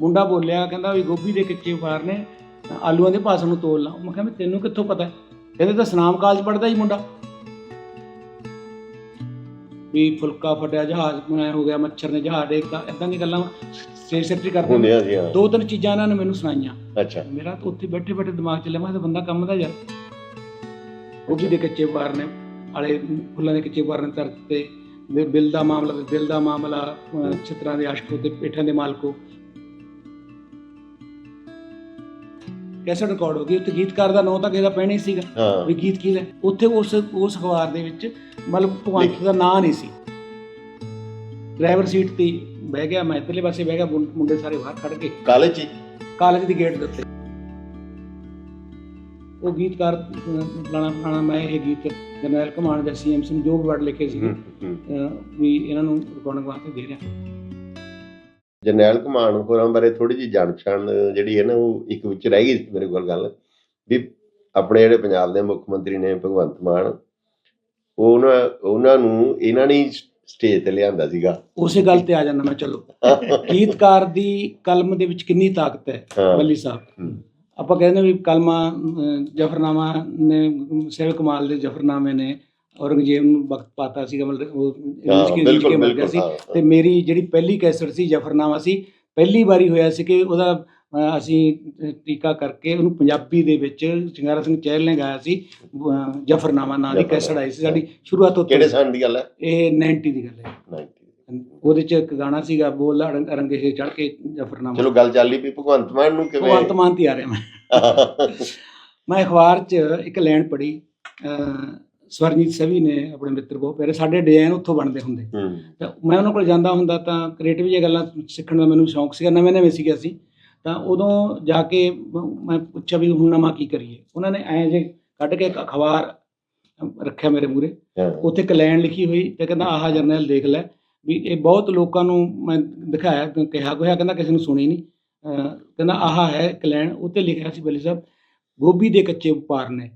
ਮੁੰਡਾ ਬੋਲਿਆ ਕਹਿੰਦਾ ਵੀ ਗੋਭੀ ਦੇ ਕੱਚੇ ਵਾਰ ਨੇ ਆਲੂਆਂ ਦੇ ਭਾਅ ਨੂੰ ਤੋਲ ਲਾ। ਮੈਂ ਕਿਹਾ ਵੀ ਤੈਨੂੰ ਕਿੱਥੋਂ ਪਤਾ? ਕਹਿੰਦੇ ਤਾਂ ਸਨਾਮ ਕਾਲਜ ਪੜਦਾ ਹੀ ਮੁੰਡਾ। ਵੀ ਫੁਲਕਾ ਫਟਿਆ ਜਹਾਜ਼ ਬਣਾਇਆ ਹੋ ਗਿਆ ਮੱਛਰ ਨੇ ਜਹਾਜ਼ ਡੇਕਤਾ ਇਦਾਂ ਦੀਆਂ ਗੱਲਾਂ ਸਟੇਜ ਸੈਕਟਰੀ ਕਰਦੇ ਹੁੰਦੇ ਆ ਜੀ ਹਾਂ ਦੋ ਤਿੰਨ ਚੀਜ਼ਾਂ ਇਹਨਾਂ ਨੇ ਮੈਨੂੰ ਸੁਣਾਈਆਂ। ਅੱਛਾ। ਮੇਰਾ ਤਾਂ ਉੱਥੇ ਬੈਠੇ ਬੈਠੇ ਦਿਮਾਗ ਚੱਲਿਆ ਮੈਂ ਕਿਹਾ ਇਹ ਤਾਂ ਬੰਦਾ ਕੰਮ ਦਾ ਯਾਰ। ਗੋਭੀ ਦੇ ਕੱਚੇ ਵਾਰ ਨੇ ਵਾਲੇ ਫੁੱਲਾਂ ਦੇ ਕੱਚੇ ਵਾਰ ਨੇ ਧਰਤ। ਤੇ ਦੇ ਬਿੱਲ ਦਾ ਮਾਮਲਾ ਦਿਲ ਦਾ ਮਾਮਲਾ ਚਿੱਤਰਾਂ ਦੇ ਆਸ਼ਕੋ ਤੇ ਪੇਠਾਂ ਦੇ ਮਾਲਕੋ। ਕੈਸਟ ਰਿਕਾਰਡ ਹੋ ਗਈ ਉੱਥੇ ਗੀਤਕਾਰ ਦਾ ਨਾਂ ਤਾਂ ਕਿਸੇ ਦਾ ਹੀ ਸੀਗਾ ਹਾਂ ਵੀ ਗੀਤ ਕਿਹਦਾ ਹੈ? ਉੱਥੇ ਉਸ ਉਸ ਅਖਬਾਰ ਦੇ ਵਿੱਚ ਮਤਲਬ ਭਗਵੰਤ ਦਾ ਨਾਂ ਨਹੀਂ ਸੀ ਡਰਾਈਵਰ ਸੀਟ ਤੇ ਬਹਿ ਗਿਆ ਮੈਂ ਇੱਧਰਲੇ ਪਾਸੇ ਬਹਿ ਗਿਆ ਮੁੰ- ਮੁੰਡੇ ਸਾਰੇ ਬਾਹਰ ਖੜ ਕੇ ਕਾਲਜ ਹੀ? ਕਾਲਜ ਦੀ ਗੇਟ ਦੇ ਉੱਤੇ ਉਹ ਗੀਤਕਾਰ ਅਹ, ਫਲਾਣਾ ਫਲਾਣਾ ਮੈਂ ਇਹ ਗੀਤ ਜਨਰਲ ਕਮਾਂਡ ਦਾ ਸੀਐਮਸੀ ਨੂੰ ਜੋ ਵੀ ਵਰਡ ਲਿਖੇ ਸੀ ਹੂੰ, ਹੂੰ। ਵੀ ਇਹਨਾਂ ਨੂੰ ਰਿਕਾਰਡਿੰਗ ਵਾਸਤੇ ਦੇ ਰਿਹਾ ਜਰਨੈਲ ਕਮਾਨ ਹੋਰਾਂ ਬਾਰੇ ਥੋੜੀ ਜਿਹੀ ਜਾਣ ਪਛਾਣ ਜਿਹੜੀ ਹੈ ਨਾ ਉਹ ਇੱਕ ਵਿੱਚ ਰਹਿ ਗਈ ਸੀ ਮੇਰੇ ਕੋਲ ਗੱਲ ਵੀ ਆਪਣੇ ਜਿਹੜੇ ਪੰਜਾਬ ਦੇ ਮੁੱਖ ਮੰਤਰੀ ਨੇ ਭਗਵੰਤ ਮਾਨ ਉਹਨਾਂ ਉਹਨਾਂ ਨੂੰ ਇਹਨਾਂ ਨੇ ਸਟੇਜ ਤੇ ਲਿਆਂਦਾ ਸੀਗਾ। ਉਸੇ ਗੱਲ ਤੇ ਆ ਜਾਂਦਾ ਮੈਂ ਚਲੋ। ਗੀਤਕਾਰ ਦੀ ਕਲਮ ਦੇ ਵਿੱਚ ਕਿੰਨੀ ਤਾਕਤ ਹੈ ਬੱਲੀ ਸਾਹਿਬ। ਆਪਾਂ ਕਹਿੰਦੇ ਵੀ ਕਲਮਾ ਜਫਰਨਾਮਾ ਨੇ ਸੇਵਕ ਕਮਾਲ ਦੇ ਜਫਰਨਾਮੇ ਨੇ ਔਰੰਗਜ਼ੇਬ ਨੂੰ ਵਕਤ ਪਾਤਾ ਸੀਗਾ ਮਤਲਬ ਉਹ ਮਰ ਗਿਆ ਬਿਲਕੁਲ ਸੀ। ਤੇ ਮੇਰੀ ਜਿਹੜੀ ਪਹਿਲੀ ਕੈਸਟ ਸੀ ਜਫਰਨਾਮਾ ਸੀ ਪਹਿਲੀ ਵਾਰੀ ਹੋਇਆ ਸੀ ਕਿ ਉਹਦਾ ਅਸੀਂ ਟੀਕਾ ਕਰਕੇ ਉਹਨੂੰ ਪੰਜਾਬੀ ਦੇ ਵਿੱਚ ਚੰਗਾਰਾ ਸਿੰਘ ਚਹਿਲ ਨੇ ਗਾਇਆ ਸੀ ਜਫਰਨਾਮਾ ਨਾਂ ਦੀ। ਕੈਸਟ ਆਈ ਸੀ ਸਾਡੀ ਸ਼ੁਰੂਆਤ ਉੱਥੇ ਕਿਹੜੇ ਸਾਲ ਦੀ ਗੱਲ ਹੈ? ਇਹ 90 ਦੀ ਗੱਲ ਹੈ। 90 ਉਹਦੇ ਚ ਇੱਕ ਗਾਣਾ ਸੀਗਾ ਬੋਲ ਅਰੰਗ- ਸੇ ਚੜ ਕੇ ਜਫਰਨਾਮਾ। ਚਲੋ ਗੱਲ ਚੱਲੀ ਵੀ ਭਗਵੰਤ ਮਾਨ ਨੂੰ ਕਿਵੇਂ? ਭਗਵੰਤ ਮਾਨ ਤੇ ਆ ਰਿਹਾ ਮੈਂ। ਮੈਂ ਅਖਬਾਰ 'ਚ ਇੱਕ ਲਾਈਨ ਪੜ੍ਹੀ ਸਵਰਜੀਤ ਸਵੀ ਨੇ ਆਪਣੇ ਮਿੱਤਰ ਬਹੁਤ ਪਿਆਰੇ ਸਾਡੇ ਡਿਜ਼ਾਈਨ ਉੱਥੋਂ ਬਣਦੇ ਹੁੰਦੇ। ਤਾਂ ਮੈਂ ਉਹਨਾਂ ਕੋਲ ਜਾਂਦਾ ਹੁੰਦਾ ਤਾਂ ਕ੍ਰੀਏਟਿਵ ਜਿਹੀਆਂ ਗੱਲਾਂ ਸਿੱਖਣ ਦਾ ਮੈਨੂੰ ਸ਼ੌਂਕ ਸੀਗਾ ਨਵੇਂ ਨਵੇਂ ਸੀਗਾ ਸੀ ਤਾਂ ਉਦੋਂ ਜਾ ਕੇ ਮ- ਪੁੱਛਿਆ ਵੀ ਹੁਣ ਨਵਾਂ ਕੀ ਕਰੀਏ? ਉਹਨਾਂ ਨੇ ਐਂ ਜੇ ਕੱਢ ਕੇ ਇੱਕ ਅਖਬਾਰ ਰੱਖਿਆ ਮੇਰੇ ਮੂਰੇ ਉੱਥੇ ਇੱਕ ਲਾਈਨ ਲਿਖੀ ਹੋਈ ਤੇ ਕਹਿੰਦਾ ਆਹ ਜਰਨਲ ਦੇਖ ਲੈ। ਵੀ ਇਹ ਬਹੁਤ ਲੋਕਾਂ ਨੂੰ ਮੈਂ ਦਿਖਾਇਆ ਕਿਹਾ ਕੋਇਆ ਕਹਿੰਦਾ ਕਿਸੇ ਨੂੰ ਸੁਣੀ ਨਹੀਂ। ਕਹਿੰਦਾ ਆਹ ਹੈ ਇੱਕ ਲਾਈਨ ਉੱਤੇ ਲਿਖਿਆ ਸੀ ਬਲੀ ਸਾਹਿਬ ਗੋਭੀ ਦੇ ਕੱਚੇ ਵਪਾਰ ਨੇ।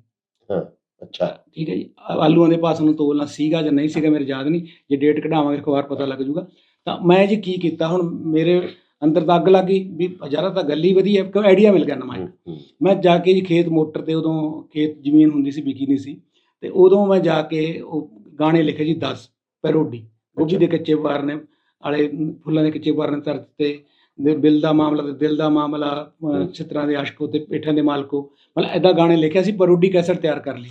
ਅੱਛਾ। ਠੀਕ ਹੈ ਜੀ। ਆ- ਆਲੂਆਂ ਦੇ ਪਾਸ ਨੂੰ ਤੋਲਣਾ ਸੀਗਾ ਜਾਂ ਨਹੀਂ ਸੀਗਾ ਮੇਰੇ ਯਾਦ ਨਹੀਂ। ਜੇ ਡੇਟ ਕਢਾਵਾਂਗੇ ਅਖਬਾਰ ਪਤਾ ਲੱਗ ਜੂਗਾ ਤਾਂ ਮੈਂ ਜੀ ਕੀ ਕੀਤਾ ਹੁਣ ਮੇਰੇ ਅੰਦਰ ਤਾਂ ਅੱਗ ਲੱਗ ਗਈ ਵੀ ਹਜ਼ਾਰਾਂ ਤਾਂ ਗੱਲ ਹੀ ਵਧੀਆ ਕਿਉਂ ਆਈਡੀਆ ਮਿਲ ਗਿਆ ਨਵਾਂ ਹੂੰ, ਹੂੰ। ਮੈਂ ਜਾ ਕੇ ਜੀ ਖੇਤ ਮੋਟਰ ਤੇ ਉਦੋਂ ਖੇਤ ਜ਼ਮੀਨ ਹੁੰਦੀ ਸੀ ਵਿਕੀ ਨਹੀਂ ਸੀ। ਤੇ ਉਦੋਂ ਮੈਂ ਜਾ ਕੇ ਉਹ ਗਾਣੇ ਲਿਖੇ ਜੀ 10 ਪੈਰੋਡੀ। ਗੋਭੀ ਦੇ ਕੱਚੇ ਵਾਰ ਨੇ ਵਾਲੇ ਫੁੱਲਾਂ ਦੇ ਕੱਚੇ ਵਾਰ ਨੇ ਧਰਤ ਤੇ। ਦੇ ਬਿੱਲ ਦਾ ਮਾਮਲਾ ਤੇ ਦਿਲ ਦਾ ਮਾਮਲਾ ਅਹ, ਚਿੱਤਰਾਂ ਦੇ ਆਸ਼ਕੋ ਤੇ ਪੇਠਾਂ ਦੇ ਮਾਲਕੋ। ਮਤਲਬ ਐਦਾਂ ਗਾਣੇ ਲਿਖਿਆ ਸੀ ਪੈਰੋਡੀ ਕੈਸਟ ਤਿਆਰ ਕਰ ਲਈ।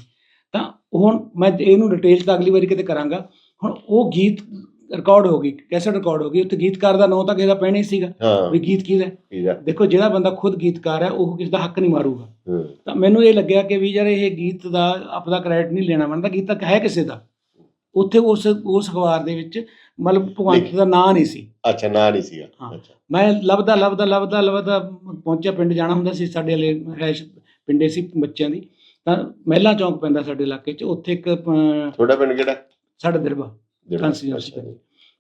ਤਾਂ ਹੁਣ ਮੈਂ ਇਹਨੂੰ ਡਿਟੇਲ ਤਾਂ ਅਗਲੀ ਵਾਰੀ ਕਿਤੇ ਕਰਾਂਗਾ। ਹੁਣ ਉਹ ਗੀਤ ਰਿਕਾਰਡ ਹੋ ਗਈ ਕੈਸਟ ਰਿਕਾਰਡ ਹੋ ਗਈ ਉੱਥੇ ਗੀਤਕਾਰ ਦਾ ਨਾਂ ਤਾਂ ਕਿਸੇ ਦਾ ਹੀ ਸੀਗਾ ਵੀ ਗੀਤ ਕਿਹਦਾ ਦੇਖੋ ਜਿਹੜਾ ਬੰਦਾ ਖੁਦ ਗੀਤਕਾਰ ਹੈ ਉਹ ਕਿਸੇ ਦਾ ਹੱਕ ਨਹੀਂ ਮਾਰੂਗਾ। ਤਾਂ ਮੈਨੂੰ ਇਹ ਲੱਗਿਆ ਕਿ ਵੀ ਯਾਰ ਇਹ ਗੀਤ ਦਾ ਆਪਦਾ ਕ੍ਰੈਡਿਟ ਨਹੀਂ ਲੈਣਾ ਬਣਦਾ ਗੀਤ ਤਾਂ ਹੈ ਕਿਸੇ ਦਾ। ਉੱਥੇ ਉਸ ਉਸ ਅਖਬਾਰ ਦੇ ਵਿੱਚ ਮਤਲਬ ਭਗਵੰਤ ਦਾ ਨਾਂ ਨਹੀਂ ਸੀ। ਅੱਛਾ ਨਾ ਨਹੀਂ ਸੀਗਾ। ਅੱਛਾ। ਮੈਂ ਲੱਭਦਾ ਲੱਭਦਾ ਲੱਭਦਾ ਲੱਭਦਾ ਪਹੁੰਚਿਆ ਪਿੰਡ ਜਾਣਾ ਹੁੰਦਾ ਸੀ ਸਾਡੇ ਵਾਲੇ ਰਹਿਸ਼ ਪਿੰਡੇ ਸੀ ਬੱਚਿਆਂ ਦੀ। ਤਾਂ ਮਹਿਲਾ ਚੌਂਕ ਪੈਂਦਾ ਸਾਡੇ ਇਲਾਕੇ 'ਚ ਉੱਥੇ ਇੱਕ ਤੁਹਾਡਾ ਪਿੰਡ ਕਿਹੜਾ? ਸਾਡਾ ਦਿਰਬਾ ਪੈਂਦੀ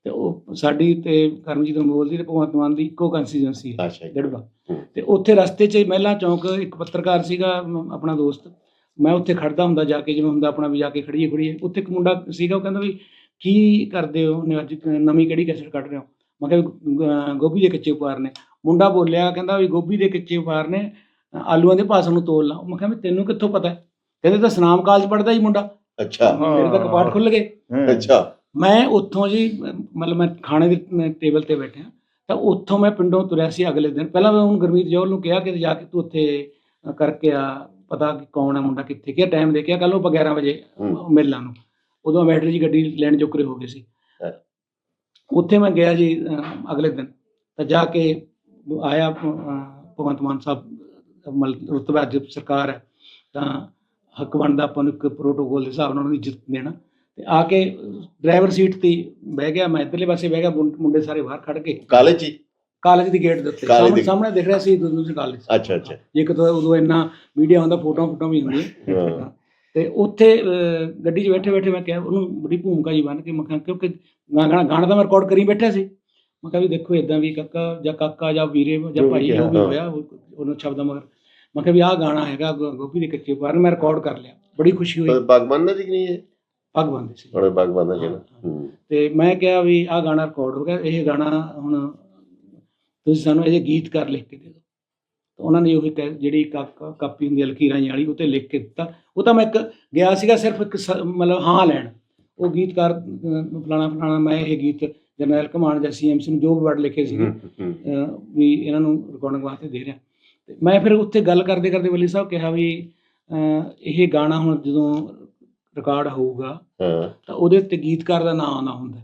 ਤੇ ਉਹ ਸਾਡੀ ਤੇ ਕਰਮਜੀਤ ਅਨਮੋਲ ਦੀ ਤੇ ਭਗਵੰਤ ਮਾਨ ਦੀ ਇੱਕੋ ਕੰਸਟੀਚੁਐਂਸੀ ਹੈ ਹੂੰ। ਤੇ ਉੱਥੇ ਰਸਤੇ 'ਚ ਮਹਿਲਾ ਚੌਂਕ ਇੱਕ ਪੱਤਰਕਾਰ ਸੀਗਾ ਆਪਣਾ ਦੋਸਤ। ਮੈਂ ਉੱਥੇ ਖੜਦਾ ਹੁੰਦਾ ਜਾ ਕੇ ਜਿਵੇਂ ਹੁੰਦਾ ਆਪਣਾ ਵੀ ਜਾ ਕੇ ਖੜੀਏ ਖੜੀਏ। ਉੱਥੇ ਇੱਕ ਮੁੰਡਾ ਸੀਗਾ ਉਹ ਕਹਿੰਦਾ ਵੀ ਕੀ ਕਰਦੇ ਹੋ? ਨੇ ਅੱਜ ਨਵੀਂ ਕਿਹੜੀ ਕੈਸਟ ਕੱਢ ਰਹੇ ਹੋ? ਮੈਂ ਕਿਹਾ ਗੋਭੀ ਦੇ ਕੱਚੇ ਉਪਾਰ ਨੇ। ਮੁੰਡਾ ਬੋਲਿਆ ਕਹਿੰਦਾ ਵੀ ਗੋਭੀ ਦੇ ਕੱਚੇ ਉਪਾਰ ਨੇ। ਆਲੂਆਂ ਦੇ ਭਾਅ ਨੂੰ ਤੋਲ ਲਾ। ਮੈਂ ਕਿਹਾ ਵੀ ਤੈਨੂੰ ਕਿੱਥੋਂ ਪਤਾ ਹੈ? ਕਹਿੰਦੇ ਤਾਂ ਸਨਾਮ ਕਾਲਜ ਪੜਦਾ ਹੀ ਮੁੰਡਾ। ਅੱਛਾ। ਮੇਰੇ ਤਾਂ ਕਪਾਟ ਖੁੱਲ ਗਏ। ਅੱਛਾ। ਮੈਂ ਉੱਥੋਂ ਜੀ ਮਤਲਬ ਮੈਂ ਖਾਣੇ ਦੇ ਟੇਬਲ ਤੇ ਬੈਠਿਆ। ਤਾਂ ਉੱਥੋਂ ਮੈਂ ਪਿੰਡੋਂ ਤੁਰਿਆ ਸੀ ਅਗਲੇ ਦਿਨ। ਪਹਿਲਾਂ ਮੈਂ ਹੁਣ ਗੁਰਮੀਤ ਜੋਲ ਨੂੰ ਕਿਹਾ ਕਿ ਜਾ ਕੇ ਤੂੰ ਉੱਥੇ ਕਰਕੇ ਆ ਪਤਾ ਕਿ ਕੌਣ ਹੈ ਮੁੰਡਾ ਕਿੱਥੇ ਕਿਹਾ ਟਾਈਮ ਦੇਖਿਆ? ਕੱਲ ਨੂੰ ਆਪਾਂ 11 ਵਜੇ। ਮਿਲ ਲਾਂਗੇ ਉਦੋਂ ਬੈਟਰੀ ਜੀ ਗੱਡੀ ਲੈਣ ਜੋਕਰੇ ਹੋ ਗਏ ਸੀ। ਉੱਥੇ ਮੈਂ ਗਿਆ ਜੀ ਅਗਲੇ ਦਿਨ। ਤਾਂ ਜਾ ਕੇ ਆਇਆ ਭਗਵੰਤ ਮਾਨ ਸਾਹਿਬ ਰੁਤਬਾ ਅੱਜ ਸਰਕਾਰ ਹੈ ਤਾਂ ਹੱਕ ਬਣਦਾ ਆਪਾਂ ਨੂੰ ਇੱਕ ਪ੍ਰੋਟੋਕੋਲ ਦੇ ਹਿਸਾਬ ਨਾਲ ਉਹਨਾਂ ਦੀ ਇੱਜ਼ਤ ਦੇਣਾ। ਤੇ ਆ ਕੇ ਡਰਾਈਵਰ ਸੀਟ ਤੇ ਬਹਿ ਗਿਆ ਮੈਂ ਇੱਧਰਲੇ ਪਾਸੇ ਬਹਿ ਗਿਆ ਮੁੰਡੇ ਸਾਰੇ ਬਾਹਰ ਖੜ ਕੇ ਕਾਲਜ ਹੀ? ਕਾਲਜ ਦੀ ਗੇਟ ਦੇ ਉੱਤੇ। ਸਾਹਮਣੇ ਦਿਖ ਰਿਹਾ ਸੀ ਦੂਜੇ ਕਾਲਜ ਅੱਛਾ ਅੱਛਾ। ਇੱਕ ਤਾਂ ਉਦੋਂ ਇੰਨਾ ਮੀਡੀਆ ਹੁੰਦਾ ਫੋਟੋਆਂ ਫੋਟੋਆਂ ਵੀ ਹੁੰਦੀਆਂ। ਤੇ ਉੱਥੇ ਗੱਡੀ 'ਚ ਬੈਠੇ ਬੈਠੇ ਮੈਂ ਕਿਹਾ ਉਹਨੂੰ ਬੜੀ ਭੂਮਿਕਾ ਜੀ ਬਣ ਕੇ ਮੈਂ ਕਿਹਾ ਕਿਉਂਕਿ ਗਾਣਾ ਗਾਣਾ ਤਾਂ ਮੈਂ ਰਿਕਾਰਡ ਕਰੀ ਬੈਠਾ ਸੀ। ਮੈਂ ਕਿਹਾ ਵੀ ਦੇਖੋ ਇਦਾਂ ਵੀ ਕਾਕਾ ਜਾਂ ਕਾਕਾ ਜਾਂ ਵੀਰੇ ਜਾਂ ਭਾਈ ਜੋ ਵੀ। ਹੋਇਆ ਉਹ- ਉਹਨਾਂ ਸ਼ਬਦਾਂ ਮਗਰ। ਮੈਂ ਕਿਹਾ ਵੀ ਆਹ ਗਾਣਾ ਹੈਗਾ ਗੋ- ਗੋਪੀ ਦੇ ਕੱਚੇ ਪਰ ਮੈਂ ਰਿਕਾਰਡ ਕਰ ਲਿਆ। ਬੜੀ ਖੁਸ਼ੀ ਹੋਈ। ਬਾਗਬਾਨ ਦਾ ਜੀ ਨਹੀਂ ਹੈ? ਪੱਗ ਬੰਦੇ ਸੀ। ਉਹਨੇ ਬਾਗਬਾਨ ਦਾ ਜਿਹੜਾ ਹਾਂ। ਤੇ ਮੈਂ ਕਿਹਾ ਵੀ ਆਹ ਗਾਣਾ ਰਿਕਾਰਡ ਹੋ ਗਿਆ। ਇਹ ਗਾਣਾ ਹੁਣ ਤੁਸੀਂ ਸਾਨੂੰ ਇਹ ਗੀਤਕਾਰ ਲਿਖ ਕੇ ਦੇ ਦਿਓ। ਤਾਂ ਉਹਨਾਂ ਨੇ ਉਹੀ ਜਿਹੜੀ ਕਾ- ਕਾਪੀ ਹੁੰਦੀ ਹੈ ਲਕੀਰਾਂ ਜਿਹੀ ਵਾਲੀ ਉਹ ਤੇ ਲਿਖ ਕੇ ਦਿੱਤਾ। ਉਹ ਤਾਂ ਮੈਂ ਇੱਕ ਗਿਆ ਸੀਗਾ ਸਿਰਫ ਇੱਕ ਸ- ਮਤਲਬ ਹਾਂ ਲੈਣ। ਉਹ ਗੀਤਕਾਰ ਅਹ, ਫਲਾਣਾ ਫਲਾਣਾ ਮੈਂ ਇਹ ਗੀਤ ਜਰਨੈਲ ਕਮਾਨ ਜਾਂ ਸੀਐਮਸੀ ਨੂੰ ਜੋ ਵੀ ਵਰਡ ਲਿਖੇ ਸੀਗੇ ਹੂੰ, ਹੂੰ, ਅਹ ਵੀ ਇਹਨਾਂ ਨੂੰ ਰਿਕਾਰਡਿੰਗ ਵਾਸਤੇ ਦੇ ਰਿਹਾ। ਤੇ ਮੈਂ ਫਿਰ ਉੱਥੇ ਗੱਲ ਕਰਦੇ ਕਰਦੇ ਵੱਲੀ ਸਾਹਿਬ ਕਿਹਾ ਵੀ ਇਹ ਗਾਣਾ ਹੁਣ ਜਦੋਂ ਰਿਕਾਰਡ ਹੋਊਗਾ ਹਾਂ। ਤਾਂ ਉਹਦੇ ਉੱਤੇ ਗੀਤਕਾਰ ਦਾ ਨਾਮ ਆਉਣਾ ਹੁੰਦਾ।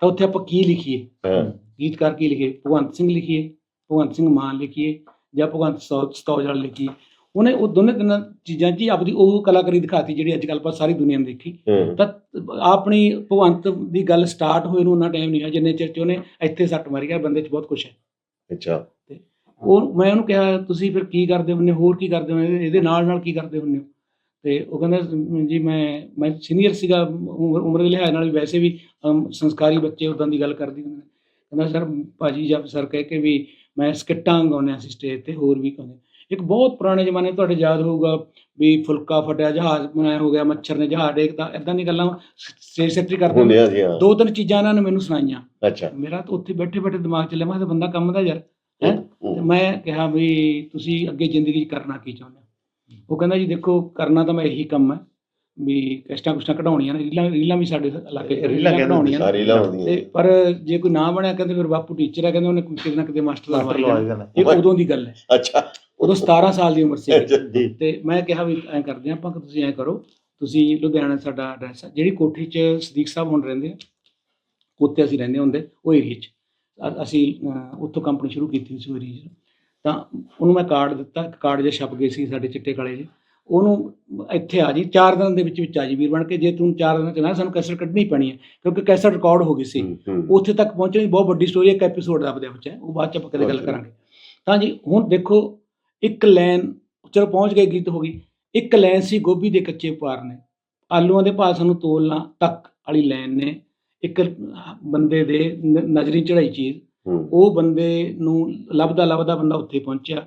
ਤਾਂ ਉੱਥੇ ਆਪਾਂ ਕੀ ਲਿਖੀਏ? ਹਾਂ। ਗੀਤਕਾਰ ਕੀ ਲਿਖੀਏ? ਭਗਵੰਤ ਸਿੰਘ ਲਿਖੀਏ ਭਗਵੰਤ ਸਿੰਘ ਮਾਨ ਲਿਖੀਏ ਜਾਂ ਭਗਵੰਤ ਸਤੌ- ਸਤੌਜ ਵਾਲਾ ਲਿਖੀਏ। ਉਹਨੇ ਉਹ ਦੋਨੇ ਤਿੰਨ ਚੀਜ਼ਾਂ 'ਚ ਹੀ ਆਪਦੀ ਉਹ ਕਲਾਕਾਰੀ ਦਿਖਾਤੀ ਜਿਹੜੀ ਅੱਜ ਕੱਲ੍ਹ ਆਪਾਂ ਸਾਰੀ ਦੁਨੀਆ ਨੇ ਦੇਖੀ। ਤਾਂ ਆਪਣੀ ਭਗਵੰਤ ਦੀ ਗੱਲ ਸਟਾਰਟ ਹੋਏ ਨੂੰ ਉਹਨਾਂ ਟਾਈਮ ਨਹੀਂ ਹੋਇਆ ਜਿੰਨੇ ਚਿਰ 'ਚ ਉਹਨੇ ਇੱਥੇ ਸੱਟ ਮਾਰੀ ਗਿਆ ਬੰਦੇ 'ਚ ਬਹੁਤ ਕੁਛ ਹੈ। ਅੱਛਾ। ਉਹ ਮੈਂ ਉਹਨੂੰ ਕਿਹਾ ਤੁਸੀਂ ਫਿਰ ਕੀ ਕਰਦੇ ਹੁੰਦੇ? ਹੋਰ ਕੀ ਕਰਦੇ ਹੋ ਇਹਦੇ ਨਾਲ ਨਾਲ ਕੀ ਕਰਦੇ ਹੁੰਦੇ ਹੋ? ਤੇ ਉਹ ਕਹਿੰਦਾ "ਸ- ਜੀ ਮੈਂ ਮੈਂ ਸੀਨੀਅਰ ਸੀਗਾ ਉਮਰ ਦੇ ਲਿਹਾਜ਼ ਨਾਲ ਵੀ ਵੈਸੇ ਵੀ ਸੰਸਕਾਰੀ ਬੱਚੇ ਉਦਾਂ ਦੀ ਗੱਲ ਕਰਦੀ ਹੁੰਦੇ ਕਹਿੰਦਾ ਸਰ ਭਾਜੀ ਜਦ ਸਰ ਕਹਿ ਕੇ ਵੀ ਮੈਂ ਸਕਿੱਟਾਂ ਗਾਉਂਦੇ ਸੀ ਸਟੇਜ ਤੇ ਹੋਰ ਵੀ ਗਾਉਂਦੇ ਇੱਕ ਬਹੁਤ ਪੁਰਾਣੇ ਜ਼ਮਾਨੇ ਤੁਹਾਡੇ ਯਾਦ ਹੋਊਗਾ ਵੀ ਫੁਲਕਾ ਫਟਿਆ ਜਹਾਜ਼ ਬਣਾਇਆ ਹੋ ਗਿਆ ਮੱਛਰ ਨੇ ਜਹਾਜ਼ ਡੇਕਤਾ ਇਦਾਂ ਦੀ ਗੱਲਾਂ ਸਟੇਜ ਸੈਕਟਰੀ ਕਰਦੇ ਹੁੰਦੇ ਹੁੰਦੇ ਦੋ ਤਿੰਨ ਚੀਜ਼ਾਂ ਇਹਨਾਂ ਨੇ ਮੈਨੂੰ ਸੁਣਾਈਆਂ। ਅੱਛਾ। ਮੇਰਾ ਤਾਂ ਉੱਥੇ ਬੈਠੇ ਬੈਠੇ ਦਿਮਾਗ ਚੱਲਿਆ ਮੈਂ ਤਾਂ ਬੰਦਾ ਕੰਮ ਦਾ ਯਾਰ। ਹੈਂ? ਤੇ ਮੈਂ ਕਿਹਾ ਵੀ ਤੁਸੀਂ ਅੱਗੇ ਜ਼ਿੰਦਗੀ 'ਚ ਕਰਨਾ ਕੀ ਚਾਹੁੰਦੇ ਹੋ? ਉਹ ਕਹਿੰਦਾ ਜੀ ਦੇਖੋ ਕਰਨਾ ਤਾਂ ਮੈਂ ਇਹੀ ਕੰਮ ਹੈ ਵੀ ਕਸ਼ਟਾਂ ਕੁਸ਼ਟਾਂ ਕਢਾਉਣੀਆਂ ਨੇ ਰੀਲਾਂ ਰੀਲਾਂ ਵੀ ਸਾਡੇ ਇਲਾਕੇ ਰੀਲਾਂ ਕਢਾਉਣੀਆਂ ਨੇ। ਸਾਰੀ ਲਾਉਂਦੀਆਂ। ਤੇ ਪਰ ਜੇ ਕੋਈ ਨਾ ਬਣਿਆ ਕਹਿੰਦੇ ਫਿਰ ਬਾਪੂ ਟੀਚਰ ਹੈ ਕਹਿੰਦੇ ਉਹਨੇ ਕਿਤੇ ਨਾ ਕਿਤੇ ਮਾਸਟਰ ਜਾਣਾ। ਗਏ ਇਹ ਉਦੋਂ ਦੀ ਗੱਲ ਹੈ। ਅੱਛਾ। ਉਦੋਂ 17 ਸਾਲ ਦੀ ਉਮਰ ਸੀ। ਤੇ ਮੈਂ ਕਿਹਾ ਵੀ ਐਂ ਕਰਦੇ ਆਪਾਂ ਕਿ ਤੁਸੀਂ ਐਂ ਕਰੋ ਤੁਸੀਂ ਲੁਧਿਆਣਾ ਸਾਡਾ ਐਡਰੈਸ ਹੈ ਜਿਹੜੀ ਕੋਠੀ 'ਚ ਸਦੀਕ ਸਾਹਿਬ ਹੁਣ ਰਹਿੰਦੇ ਆ ਉੱਥੇ ਅਸੀਂ ਰਹਿੰਦੇ ਹੁੰਦੇ ਉਹ ਏਰੀਏ 'ਚ। ਅਸੀਂ ਉੱਥੋਂ ਕੰਪਨੀ ਸ਼ੁਰੂ ਕੀਤੀ ਸੀ 'ਚ ਤਾਂ ਉਹਨੂੰ ਮੈਂ ਕਾਰਡ ਦਿੱਤਾ ਇੱਕ ਕਾਰਡ ਜਿਹਾ ਛਪ ਗਏ ਸੀ ਸਾਡੇ ਚਿੱਟੇ ਕਾਲੇ ਜਿਹੇ। ਉਹਨੂੰ ਇੱਥੇ ਆ ਜੀ ਚਾਰ ਦਿਨ ਦੇ ਵਿੱਚ ਵਿੱਚ ਆ ਜੀ ਵੀਰ ਬਣ ਕੇ। ਜੇ ਤੂੰ ਚਾਰ ਦਿਨਾਂ ਚ ਨਾ ਸਾਨੂੰ ਕੈਸਟ ਕੱਢਣੀ ਪੈਣੀ ਹੈ ਕਿਉਂਕਿ ਕੈਸਟ ਰਿਕਾਰਡ ਹੋ ਗਈ ਸੀ। ਉੱਥੇ ਤੱਕ ਪਹੁੰਚਣ ਬਹੁਤ ਵੱਡੀ ਸਟੋਰੀ ਇੱਕ ਐਪੀਸੋਡ ਦਾ ਵਿੱਚ ਹੈ। ਉਹ ਬਾਅਦ ਚ ਆਪਾਂ ਕਦੇ ਗੱਲ। ਕਰਾਂਗੇ। ਤਾਂ ਜੀ ਹੁਣ ਦੇਖੋ ਇੱਕ ਲਾਈਨ ਚਲੋ ਪਹੁੰਚ ਗਏ ਗੀਤ ਹੋ ਗਈ। ਇੱਕ ਲਾਈਨ ਸੀ ਗੋਭੀ ਦੇ ਕੱਚੇ ਪਾਰ ਨੇ। ਆਲੂਆਂ ਦੇ ਭਾਅ ਸਾਨੂੰ ਤੋਲਣਾ ਤੱਕ ਵਾਲੀ ਲਾਈਨ ਨੇ। ਇੱਕ ਬੰਦੇ ਦੇ ਨਜ਼ਰੀ ਚੜਾਈ ਚੀਜ਼ ਉਹ ਬੰਦੇ ਨੂੰ ਲੱਭਦਾ ਲੱਭਦਾ ਬੰਦਾ ਉੱਥੇ ਪਹੁੰਚਿਆ।